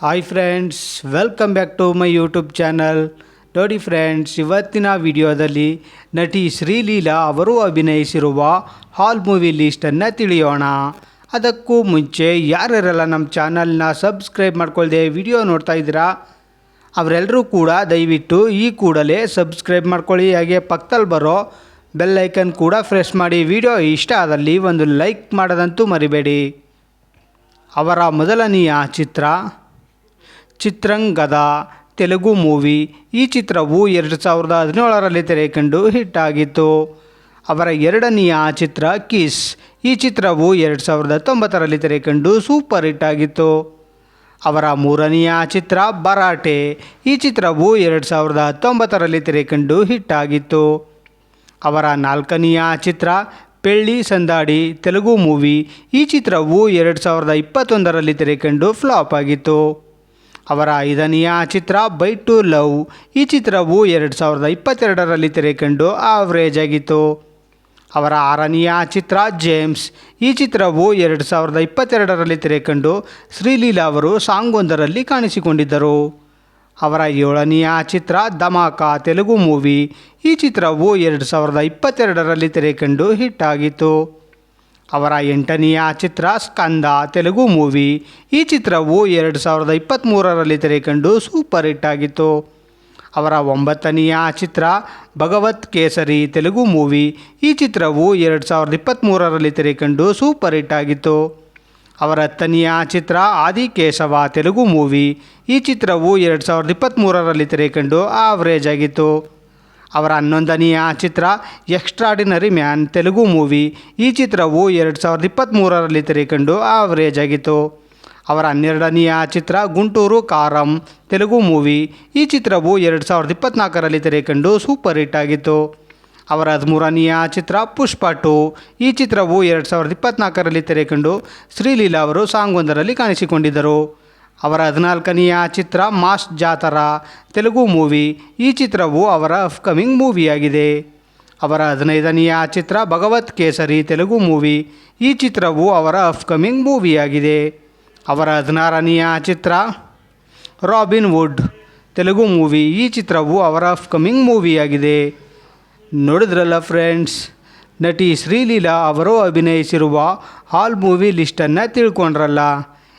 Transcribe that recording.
Hi friends welcome back to my YouTube channel ನೋಡಿ friends ಇವತ್ತಿನ ವಿಡಿಯೋದಲ್ಲಿ ನಟಿ ಶ್ರೀಲೀಲಾ ಅವರು ಅಭಿನಯಿಸಿರುವ ಹಾಲ್ ಮೂವಿ ಲಿಸ್ಟನ್ನು ತಿಳಿಯೋಣ. ಅದಕ್ಕೂ ಮುಂಚೆ ಯಾರ್ಯಾರೆಲ್ಲ ನಮ್ಮ ಚಾನಲ್ನ ಸಬ್ಸ್ಕ್ರೈಬ್ ಮಾಡ್ಕೊಳ್ದೆ ವಿಡಿಯೋ ನೋಡ್ತಾ ಇದ್ದೀರಾ ಅವರೆಲ್ಲರೂ ಕೂಡ ದಯವಿಟ್ಟು ಈ ಕೂಡಲೇ ಸಬ್ಸ್ಕ್ರೈಬ್ ಮಾಡ್ಕೊಳ್ಳಿ. ಹಾಗೆ ಪಕ್ಕದಲ್ಲಿ ಬರೋ ಬೆಲ್ಲೈಕನ್ ಕೂಡ ಫ್ರೆಶ್ ಮಾಡಿ. ವಿಡಿಯೋ ಇಷ್ಟ ಆದಲ್ಲಿ ಒಂದು ಲೈಕ್ ಮಾಡೋದಂತೂ ಮರಿಬೇಡಿ. ಅವರ ಮೊದಲನೆಯ ಚಿತ್ರ ಚಿತ್ರಂಗದ ತೆಲುಗು ಮೂವಿ. ಈ ಚಿತ್ರವು ಎರಡು ಸಾವಿರದ ಹದಿನೇಳರಲ್ಲಿ ತೆರೆಕಂಡು ಹಿಟ್ ಆಗಿತ್ತು ಅವರ ಎರಡನೆಯ ಚಿತ್ರ ಕಿಸ್. ಈ ಚಿತ್ರವು ಎರಡು ಸಾವಿರದ ಹತ್ತೊಂಬತ್ತರಲ್ಲಿ ತೆರೆಕಂಡು ಸೂಪರ್ ಹಿಟ್ ಆಗಿತ್ತು ಅವರ ಮೂರನೆಯ ಚಿತ್ರ ಬರಾಟೆ. ಈ ಚಿತ್ರವು ಎರಡು ಸಾವಿರದ ಹತ್ತೊಂಬತ್ತರಲ್ಲಿ ತೆರೆಕಂಡು ಹಿಟ್ ಆಗಿತ್ತು ಅವರ ನಾಲ್ಕನೆಯ ಚಿತ್ರ ಪೆಳ್ಳಿ ಸಂದಾಡಿ ತೆಲುಗು ಮೂವಿ. ಈ ಚಿತ್ರವು ಎರಡು ಸಾವಿರದ ಇಪ್ಪತ್ತೊಂದರಲ್ಲಿ ತೆರೆಕಂಡು ಫ್ಲಾಪ್ ಆಗಿತ್ತು. ಅವರ ಐದನೆಯ ಚಿತ್ರ ಬೈ ಟು ಲವ್. ಈ ಚಿತ್ರವು ಎರಡು ಸಾವಿರದ ಇಪ್ಪತ್ತೆರಡರಲ್ಲಿ ತೆರೆಕಂಡು ಆವ್ರೇಜ್ ಆಗಿತ್ತು. ಅವರ ಆರನೆಯ ಚಿತ್ರ ಜೇಮ್ಸ್. ಈ ಚಿತ್ರವು ಎರಡು ಸಾವಿರದ ಇಪ್ಪತ್ತೆರಡರಲ್ಲಿ ತೆರೆಕಂಡು ಶ್ರೀಲೀಲಾ ಅವರು ಸಾಂಗೊಂದರಲ್ಲಿ ಕಾಣಿಸಿಕೊಂಡಿದ್ದರು. ಅವರ ಏಳನೆಯ ಚಿತ್ರ ಧಮಾಕ ತೆಲುಗು ಮೂವಿ. ಈ ಚಿತ್ರವು ಎರಡು ಸಾವಿರದ ಇಪ್ಪತ್ತೆರಡರಲ್ಲಿ ತೆರೆಕಂಡು ಹಿಟ್ ಆಗಿತ್ತು. ಅವರ ಎಂಟನೆಯ ಚಿತ್ರ ಸ್ಕಂದ ತೆಲುಗು ಮೂವಿ. ಈ ಚಿತ್ರವು ಎರಡು ಸಾವಿರದ ಇಪ್ಪತ್ತ್ಮೂರರಲ್ಲಿ ತೆರೆಕಂಡು ಸೂಪರ್ ಹಿಟ್ ಆಗಿತ್ತು. ಅವರ ಒಂಬತ್ತನೆಯ ಚಿತ್ರ ಭಗವತ್ ಕೇಸರಿ ತೆಲುಗು ಮೂವಿ. ಈ ಚಿತ್ರವು ಎರಡು ಸಾವಿರದ ಇಪ್ಪತ್ತ್ಮೂರರಲ್ಲಿ ತೆರೆಕಂಡು ಸೂಪರ್ ಹಿಟ್ ಆಗಿತ್ತು. ಅವರ ಹತ್ತನೆಯ ಚಿತ್ರ ಆದಿಕೇಶವ ತೆಲುಗು ಮೂವಿ. ಈ ಚಿತ್ರವು ಎರಡು ಸಾವಿರದ ಇಪ್ಪತ್ತ್ಮೂರರಲ್ಲಿ ತೆರೆಕಂಡು ಆವರೇಜ್ ಆಗಿತ್ತು. ಅವರ ಹನ್ನೊಂದನೆಯ ಚಿತ್ರ ಎಕ್ಸ್ಟ್ರಾಡಿನರಿ ಮ್ಯಾನ್ ತೆಲುಗು ಮೂವಿ ಈ ಚಿತ್ರವು ಎರಡು ಸಾವಿರದ ಇಪ್ಪತ್ತ್ಮೂರರಲ್ಲಿ ತೆರೆಕಂಡು ಆವರೇಜ್ ಆಗಿತ್ತು. ಅವರ ಹನ್ನೆರಡನೆಯ ಚಿತ್ರ ಗುಂಟೂರು ಕಾರಂ, ತೆಲುಗು ಮೂವಿ ಈ ಚಿತ್ರವು ಎರಡು ಸಾವಿರದ ಇಪ್ಪತ್ತ್ನಾಲ್ಕರಲ್ಲಿ ತೆರೆಕಂಡು ಸೂಪರ್ ಹಿಟ್ ಆಗಿತ್ತು. ಅವರ ಹದಿಮೂರನೆಯ ಚಿತ್ರ ಪುಷ್ಪ ಟು. ಈ ಚಿತ್ರವು ಎರಡು ಸಾವಿರದ ಇಪ್ಪತ್ತ್ನಾಲ್ಕರಲ್ಲಿ ತೆರೆಕಂಡು ಶ್ರೀಲೀಲಾ ಅವರು ಸಾಂಗ್ ಒಂದರಲ್ಲಿ ಕಾಣಿಸಿಕೊಂಡಿದ್ದರು. ಅವರ ಹದಿನಾಲ್ಕನೆಯ ಚಿತ್ರ ಮಾಸ್ ಜಾತರ, ತೆಲುಗು ಮೂವಿ. ಈ ಚಿತ್ರವು ಅವರ ಅಪ್ಕಮಿಂಗ್ ಮೂವಿಯಾಗಿದೆ. ಅವರ ಹದಿನೈದನೆಯ ಚಿತ್ರ ಭಗವತ್ ಕೇಸರಿ, ತೆಲುಗು ಮೂವಿ. ಈ ಚಿತ್ರವು ಅವರ ಅಪ್ಕಮಿಂಗ್ ಮೂವಿಯಾಗಿದೆ. ಅವರ ಹದಿನಾರನೆಯ ಚಿತ್ರ ರಾಬಿನ್ ವುಡ್, ತೆಲುಗು ಮೂವಿ. ಈ ಚಿತ್ರವು ಅವರ ಅಪ್ಕಮಿಂಗ್ ಮೂವಿಯಾಗಿದೆ. ನೋಡಿದ್ರಲ್ಲ ಫ್ರೆಂಡ್ಸ್, ನಟಿ ಶ್ರೀಲೀಲಾ ಅವರು ಅಭಿನಯಿಸಿರುವ ಹಾಲ್ ಮೂವಿ ಲಿಸ್ಟನ್ನು ತಿಳ್ಕೊಂಡ್ರಲ್ಲ.